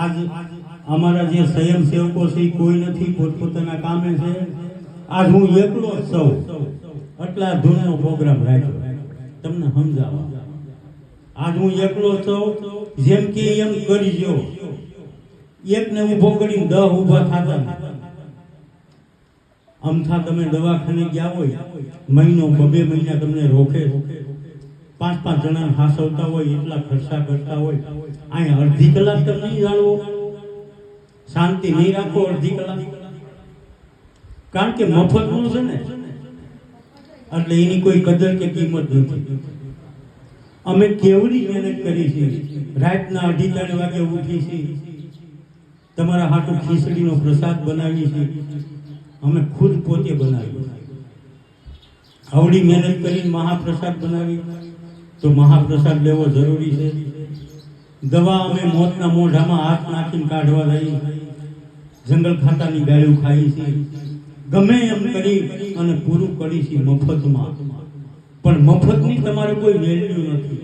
આજ અમારા જે સ્વયંસેવકો છે કોઈ નથી, પોતપોતાના કામે છે. આજ હું એકલો જ સૌ આટલા ધૂનનો પ્રોગ્રામ રાખ્યો. તમને સમજાવવા આજ હું એકલો સૌ જેમ કે એમ કરજો એકને ઊભો કરીને દહ ઊભા થતા અમથા તમે દવાખાને ગયા હોય, મહિનો બબે મહિના તમને રોકે. પાંચ પાંચ જણા હાસવતા હોય, એટલા ખર્ચા કરતા હોય. અહીંયા અડધી કલાક તો નહીં જાળવો. શાંતિ નહીં રાખો અડધી કલાક. કારણ કે મફતનું છે ને, એટલે એની કોઈ કદર કે કિંમત નથી. અમે કેવડી મહેનત કરી છે. રાતના અઢી ત્રણ વાગે ઉઠી છે. તમારા હાટુ ખીચડીનો પ્રસાદ બનાવી છે અમે ખુદ પોતે બનાવી આવડી મહેનત કરીને મહાપ્રસાદ બનાવી તો મહાપ્રસાદ લેવો જરૂરી છે. દવા અમે મોતના મોઢામાં હાથ નાખીને કાઢવા લઈ જંગલ ખાતાની ગાયું ખાઈ છે. ગમે એમ કરી અને પૂરું કરી છે મફતમાં. પણ મફતની તમારે કોઈ વેલ્યુ નથી.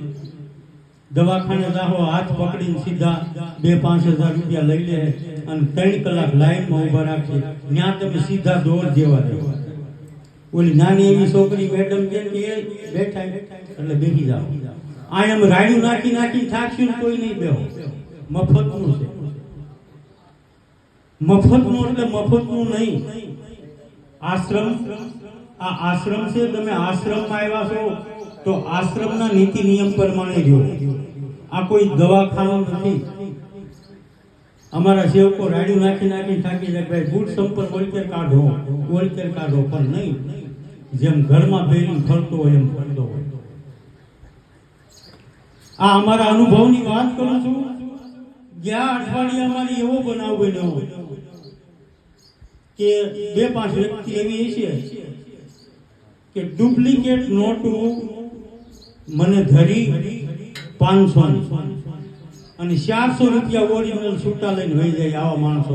દવાખાને જાઓ હાથ પકડીને સીધા બે પાંચ હજાર રૂપિયા લઈ લે અને ત્રણ કલાક લાઈનમાં ઊભા રાખે. ત્યાં તમે સીધા દોર જેવા રહો. ઓલી નાની એવી છોકરી મેડમ કે કે એ બેઠા એટલે બેસી જાઓ. આ એમ રાડ્યું નાખી નાખી થાકશું ને કોઈ નહીં બેહો. મફતનું છે. મફતનું એટલે મફતનું નહીં. આશ્રમ, આ આશ્રમ છે, તમે આશ્રમમાં આવ્યા છો, તો આશ્રમના નીતિ નિયમ પ્રમાણે રહ્યો. આ કોઈ દવાખાનું નથી. અમારા સેવકો રાડ્યું નાખી નાખી થાકી જાય ભાઈ, બૂટ સંપર વોલકેર કાઢો વોલકેર કાઢો. પણ નહીં. જેમ ઘરમાં પહેરીને ફરતો હોય એમ ફરતો હોય. આ અમારા અનુભવની વાત કરું છું. ગયા અઠવાડિયે અમારી એવો બનાવ બન્યો કે બે પાંચ વ્યક્તિ એવી છે કે ડુપ્લિકેટ નોટો મને ધરી પાંચસો અને ચારસો રૂપિયા ઓરિજિનલ છૂટા લઈને વહી જાય આવા માણસો.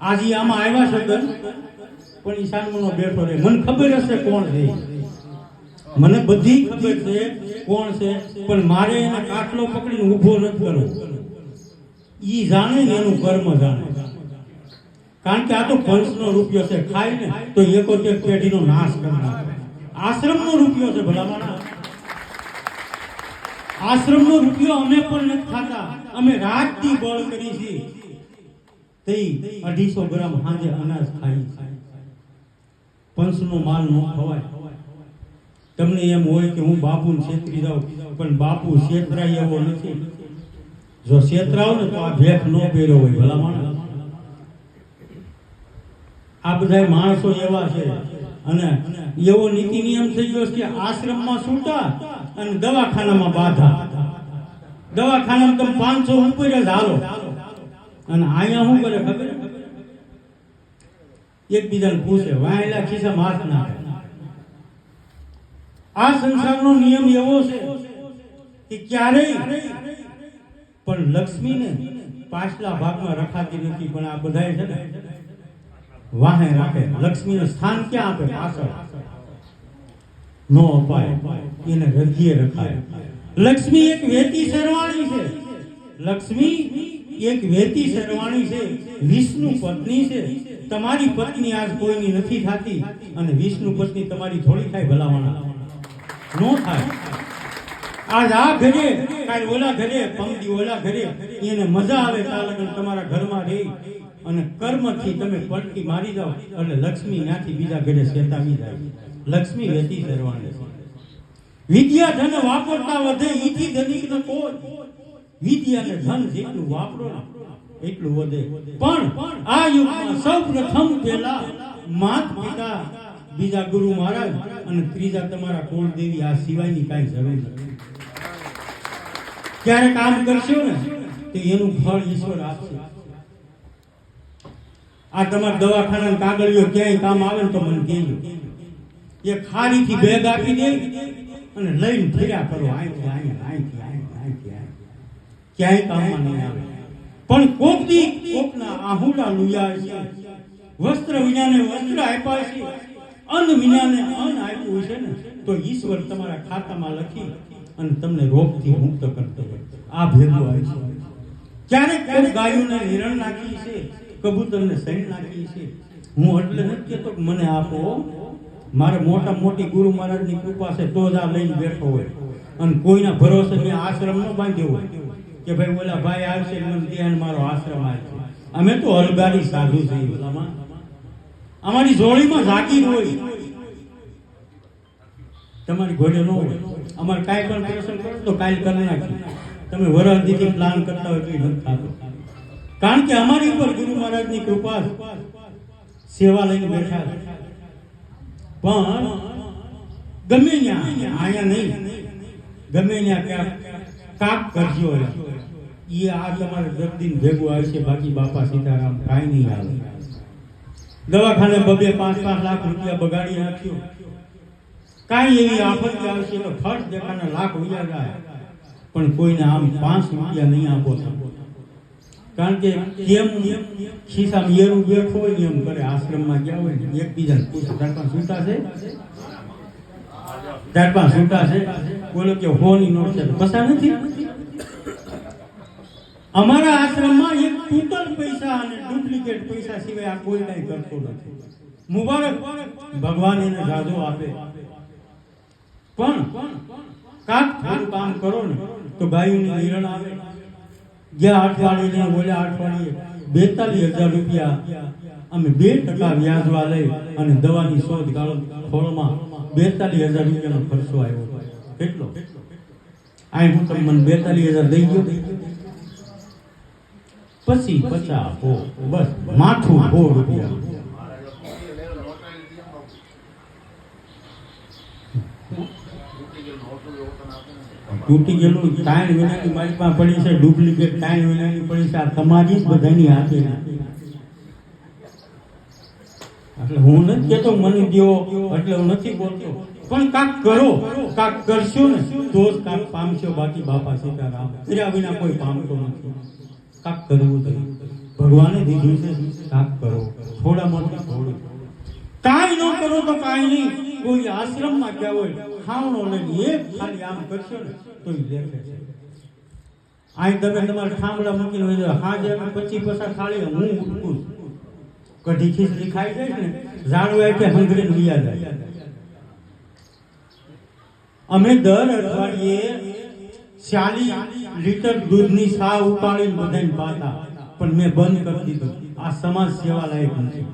આજે આમાં આવ્યા છે પણ ઈશાનમનો બેઠો રહે. મને ખબર હશે કોણ છે. મને બધી ખબર છે કોણ છે, પણ મારે એને કાટલો પકડીને ઊભો નથી કરવો. ઈ જાણે ને એનું કર્મ જાણે. કારણ કે આ તો પંચનો રૂપિયો છે, ખાય ને, તો એકોતેર પેઢીનો નાશ કરી આશ્રમનો રૂપિયો છે ભલામાના આશ્રમનો રૂપિયો અમે પણ નથી ખાતા. અમે રાતથી બળ કરી છે તે અઢીસો ગ્રામ હાજે અનાજ ખાઈ પંચનો માલ ન ખવાય. તમને એમ હોય કે હું બાપુને છેતરી જાઉં, પણ બાપુ છેતરાય એવો નથી. જો છેતરાવ ને તો આ ભેખ ન પહેર્યો હોય ભલામણ આ બધા માણસો એવા છે. અને એવો નીતિ નિયમ થઈ ગયો કે આશ્રમમાં છૂટા અને દવાખાનામાં બાધા. દવાખાનામાં તમે પાંચસો ઉપર જ હાલો. અને અહીંયા શું કરે ખબર? એકબીજાને પૂછે, વાયેલા ખિસ્સા હાથ નાખે. આ સંસારનો નિયમ એવો છે કે ક્યારેય, પણ લક્ષ્મીને પાછલા ભાગમાં રખાતી નથી, પણ આ બધાય છે ને વાહે રાખે. લક્ષ્મીને સ્થાન ક્યાં આપે? પાછળ. નો અપાય. એને હૃદયે રખાય. લક્ષ્મી એક વેતી શરવાણી છે. લક્ષ્મી એક વેતી શરવાણી છે. વિષ્ણુ પત્ની છે. તમારી પત્ની આજ કોઈની નથી થતી અને વિષ્ણુ પત્ની તમારી થોડી થાય ભલામણા. નો થાય. આજ આ ઘરે, કાલ ઓલા ઘરે, પંક્તિ ઓલા ઘરે, એને મજા આવે ત્યાં લગન તમારા ઘરમાં રહી અને કર્મથી તમે પડકી મારી જાઓ એટલે લક્ષ્મી ત્યાંથી બીજા ઘરે શેતાવી જાય. લક્ષ્મી વેતી કરવાની વિદ્યા ધન વાપરતા વધે, ઈથી ધનિક ન કોઈ. વિદ્યા ને ધન જેટલું વાપરો એટલું વધે. પણ આ યુગમાં સૌ પ્રથમ પહેલા માત પિતા બીજા ગુરુ મહારાજ અને ત્રીજા તમારા કોણ દેવી, આ સિવાયની કાંઈ જરૂર નથી. ક્યારે કામ કરશો ને, તો એનું ફળ ઈશ્વર આપશે. આ તમારા દવાખાના કાગળિયો ક્યાંય કામ આવે ને તો મને કહેજો. એ ખારીથી બેગ આપી દે અને લઈને ફર્યા કરો. અહીંથી અહીંયા અહીંથી અહીંયા ક્યાંય કામમાં નહીં આવે. પણ કોક દી કોકના આહુડા લુયા છે. વસ્ત્ર વિનાને વસ્ત્ર આપ્યા છે. અન્ન વિનાને અન્ન આપ્યું છે ને, તો ઈશ્વર તમારા ખાતામાં લખી અને તમને રોગથી મુક્ત કરતો આ ભેગું આવે છે. ક્યારેક કોઈ ગાયોને હિરણ નાખી છે, કબૂતરને સૈન નાખી છે. હું એટલે નથી કહેતો મને આપો. મારે મોટા મોટી ગુરુ મહારાજની કૃપા છે, તો જ આ લઈને બેઠો હોય. અને કોઈના ભરોસે મેં આશ્રમ ન બાંધ્યો હોય. કે ભાઈ ઓલા ભાઈ આવશે ધ્યાન મારો આશ્રમ આવશે અમે તો અલગાડી સાધુ થઈ ઓલામાં અમારી જોડીમાં જાગીર હોય. તમારી ઘોડે ન હોય. અમારે કાંઈ પણ પ્રસંગ કરો તો કાલ કરી નાખી તમે વરહદીથી પ્લાન કરતા હોય તો નથી થતો. કારણ કે અમારી ઉપર ગુરુ મહારાજની કૃપા સેવા લઈને બેઠા પણ ગમે ત્યાં, અહીંયા નહીં. ગમે ત્યાં ક્યાં કાપ કરજો એ આ તમારે દર્દીને ભેગું આવશે બાકી બાપા સીતારામ કાંઈ નહીં આવે. દવાખાને બબે પાંચ પાંચ લાખ રૂપિયા બગાડી નાખ્યો. કાંઈ એવી આફત આવશે તો ફટ દેખાને લાખ ઉયા જાય, પણ કોઈને આમ પાંચ રૂપિયા નહીં આપો. કારણ કે કેમ ખિસ્સા એરું બેઠો હોય એમ કરે, આશ્રમમાં ગયા હોય ને, એકબીજાને પૂછે પાસે છૂટા છે? પાસે છૂટા છે. બોલો કે હોની નોટ છે તો નથી? અમારા આશ્રમમાં એક ટૂટલ પૈસા અને ડુપ્લિકેટ પૈસા સિવાય આ કોઈ કઈ કરતો નથી. મુબારક ભગવાન એને જાજો આપે. પણ કાક થોડું કામ કરો ને તો ગાયોની નિરણ આવે. ગયા અઠવાડિયે બોલ્યા અઠવાડિયે બેતાલીસ હજાર રૂપિયા અમે બે ટકા વ્યાજવા લઈ અને દવાની શોધ ગાળો ખોળમાં બેતાલીસ હજાર રૂપિયાનો ખર્ચો આવ્યો. કેટલો? આ હું તમને મને બેતાલીસ હજાર દઈ ગયો. પછી પચાસ હો બસ માથું હો રૂપિયા તૂટી ગયેલું ટાઈમ વિનાની મારી પાસે પડી છે ડુપ્લિકેટ ટાઈમ વિનાની પડી છે આ તમારી જ બધાની હાથે. એટલે હું નથી કેતો મને દ્યો એટલે હું નથી બોલતો. પણ કાક કરો કાક કરશો ને તો જ કાક પામશો બાકી બાપા સીતારામ. કર્યા વિના કોઈ પામતો નથી. કાક કરવું જોઈએ. ભગવાને દીધું છે કાક કરો. થોડા મોટા થોડું. કાંઈ ન કરો તો કાંઈ નહીં. કોઈ આશ્રમમાં ગયા હોય ખાવણો લઈને એ ખાલી આમ કરશો ને તો દેખે છે. આઈ તમે તમારા ઠામડા મૂકીને હોય હા જે પચી પસા ખાલી હું ઉઠું. કઢી ખીચડી ખાઈ જાય ને જાણવા એટલે હંગરી વિયા જાય. અમે દર અઠવાડિયે ચાલીસ લીટર દૂધની સાવ ઉપાડી બધાને પાતા, પણ મેં બંધ કરી દીધું. આ સમાજ સેવા લાયક નથી.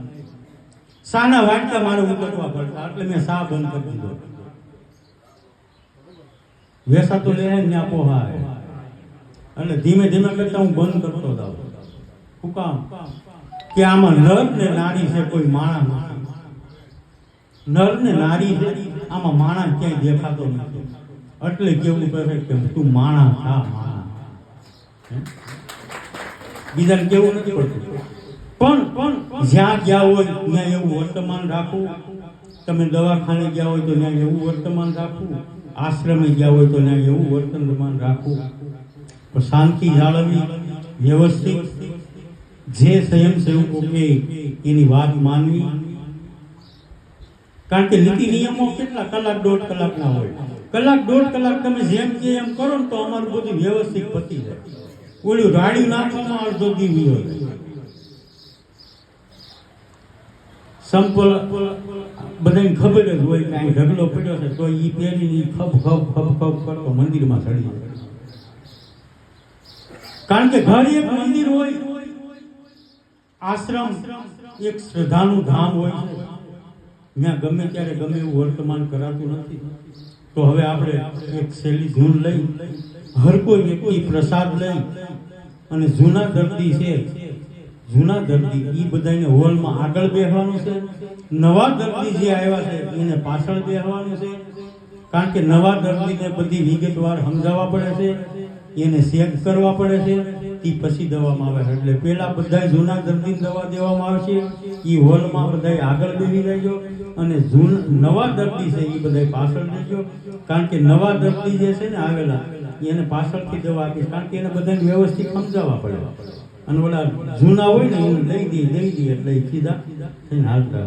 સાના વાટકા મારે ઉતરવા પડતા, એટલે મેં સા બંધ કરી દીધો. વેસા તો લે ને આપો હા એટલે ધીમે ધીમે કરતા હું બંધ કરતો જાઉં. હું કામ? કે આમાં નર ને નારી છે કોઈ માણા નર ને નારી છે, આમાં માણા ક્યાંય દેખાતો નથી. એટલે કેવું કરે કે તું માણા થા? બીજાને કેવું નથી પડતું. પણ પણ જ્યાં ગયા હોય, ત્યાં એવું વર્તમાન રાખવું. તમે દવાખાને ગયા હોય તો ત્યાં એવું વર્તમાન રાખવું. આશ્રમે ગયા હોય તો ત્યાં એવું વર્તમાન રાખવું. પણ શાંતિ જાળવવી, વ્યવસ્થિત, જે સ્વયંસેવકો કે એની વાત માનવી. કારણ કે નીતિ નિયમો કેટલા કલાક દોઢ કલાકના હોય. કલાક દોઢ કલાક તમે જેમ કે એમ કરો ને તો અમારું બધું વ્યવસ્થિત પતી જાય. ઓલું રાડ્યું નાખવામાં અડધો દી વિયો સંપલ બધાને ખબર જ હોય કે અહીં ઢગલો પડ્યો છે, તો એ પહેરીને ખબ ખબ ખબ ખબ કરતો મંદિરમાં ચડી કારણ કે ઘર એક મંદિર હોય, આશ્રમ એક શ્રદ્ધાનું ધામ હોય. છે ત્યાં ગમે ત્યારે ગમે એવું વર્તમાન કરાતું નથી. તો હવે આપણે એક શૈલી ધૂન લઈ હર કોઈ વ્યક્તિ પ્રસાદ લઈ અને જૂના દર્દી છે. જૂના દર્દી એ બધાને હોલમાં આગળ બેસવાનું છે. નવા દર્દી જે આવ્યા છે, એને પાછળ બેસવાનું છે. કારણ કે નવા દર્દીને બધી વિગતવાર સમજાવવા પડે છે. એને ચેક કરવા પડે છે. એ પછી દવામાં આવે. એટલે પેલા બધા જૂના દર્દીને દવા દેવામાં આવશે. એ હોલમાં બધા આગળ બેસી રહેજો. અને જૂન, નવા દર્દી છે એ બધા પાછળ રહેજો. કારણ કે નવા દર્દી જે છે ને આવેલા એને પાછળથી દવા આપીશ કારણ કે એને બધાને વ્યવસ્થિત સમજાવવા પડે અને ઓલા જૂના હોય ને, એને લઈ દઈએ લઈ દઈએ એટલે સીધા થઈને હાલતા.